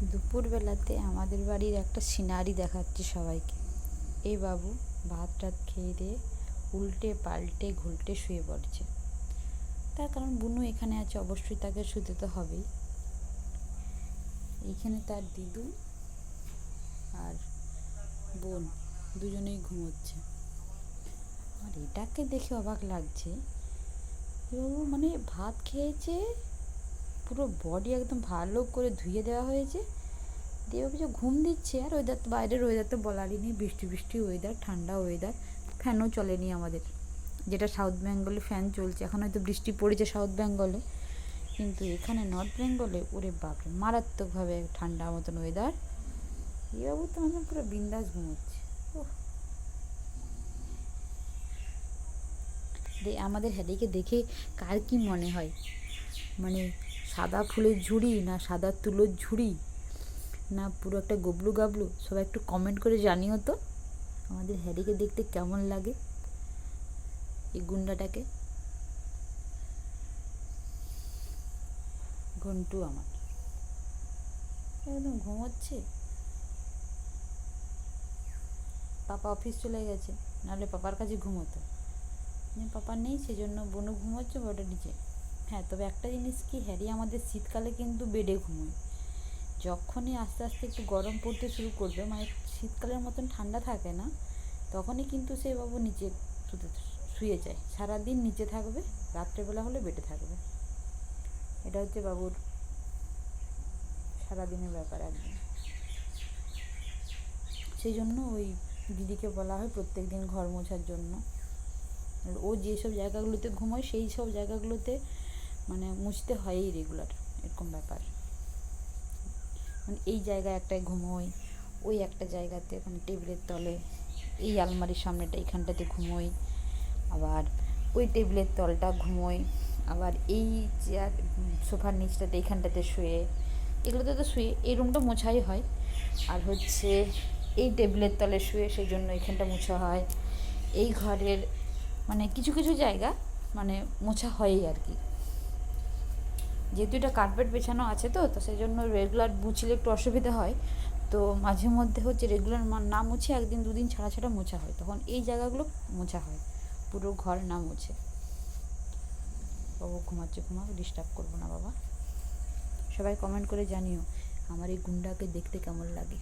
দুপুরবেলাতে আমাদের বাড়ির একটা সিনারি দেখাচ্ছি সবাইকে। এই বাবু ভাত টাত খেয়ে দিয়ে উল্টে পাল্টে ঘুলটে শুয়ে পড়ছে। তার কারণ বুনু এখানে আছে, অবশ্যই তাকে শুতে তো হবেই। এইখানে তার দিদু আর বোন দুজনেই ঘুমোচ্ছে। আর এটাকে দেখে অবাক লাগছে। মানে ভাত খেয়েছে পুরো বডি একদম ভালো করে ধুয়ে দেওয়া হয়েছে। দিয়ে যে ঘুম দিচ্ছে, আর ওয়েদার তো বাইরের ওয়েদার তো বলারই নেই, বৃষ্টি বৃষ্টি ওয়েদার ঠান্ডা ওয়েদার ফ্যানও চলেনি আমাদের। যেটা সাউথ বেঙ্গলে ফ্যান চলছে, এখন হয়তো বৃষ্টি পড়েছে সাউথ বেঙ্গলে কিন্তু এখানে নর্থ বেঙ্গলে ওরে বাপরে, মারাত্মকভাবে ঠান্ডা মতন ওয়েদার এ বাবু তো আমাদের পুরো বিন্দাস ঘুমোচ্ছে আমাদের হ্যারিকে দেখে কার কি মনে হয়? মানে সাদা ফুলের ঝুড়ি না সাদা তুলোর ঝুড়ি না পুরো একটা গবলু গাবলু? সবাই একটু কমেন্ট করে জানিও তো। আমাদের হ্যারিকে দেখতে কেমন লাগে এই গুন্ডাটাকে? ঘন্টু আমার। একদম ঘুমোচ্ছে। পাপা অফিস চলে গেছে, নাহলে পাপার কাছে ঘুমোতো। পাপা নেই, সেজন্য বনু ঘুমোচ্ছে বড় নিচে। হ্যাঁ তবে একটা জিনিস কি, হ্যারি, আমাদের শীতকালে কিন্তু বেডে ঘুমোয়। যখনই আস্তে আস্তে একটু গরম পড়তে শুরু করবে মানে শীতকালের মতন ঠান্ডা থাকে না, তখনই কিন্তু সে বাবু নিচে শুতে শুয়ে যায়। সারাদিন নিচে থাকবে, রাত্রেবেলা হলে বেডে থাকবে। এটা হচ্ছে বাবুর সারাদিনের ব্যাপার একদম সেই জন্য ওই দিদিকে বলা হয় প্রত্যেক দিন ঘর মোছার জন্য। ও যেসব জায়গাগুলোতে ঘুমোয়, সেই সব জায়গাগুলোতে মানে মুছতে হয়ই রেগুলার এরকম ব্যাপার। মানে এই জায়গায় একটায় ঘুমোই, ওই একটা জায়গাতে মানে টেবিলের তলে, এই আলমারির সামনেটা এইখানটাতে ঘুমোই, আবার ওই টেবিলের তলটা ঘুমোই, আবার এই চেয়ার, সোফার নিচটাতে এইখানটাতে শুয়ে, এগুলোতে তো শুয়ে, এই রুমটা মোছাই হয়। আর হচ্ছে এই টেবিলের তলে শুয়ে সেই জন্য এখানটা মোছা হয়। এই ঘরের মানে কিছু কিছু জায়গা মানে মোছা হয়ই আর কি। যেহেতু এটা কার্পেট বেছানো আছে তো তো সেই জন্য রেগুলার মুছলে একটু অসুবিধা হয়। তো মাঝে মধ্যে হচ্ছে রেগুলার না মুছে একদিন দুদিন ছাড়া ছাড়া মোছা হয়। তখন এই জায়গাগুলো মোছা হয়। পুরো ঘর না মুছে। বাবু ঘুমাচ্ছে ঘুমাক ডিস্টার্ব করব না বাবা। সবাই কমেন্ট করে জানিও, আমার এই গুন্ডাকে দেখতে কেমন লাগে।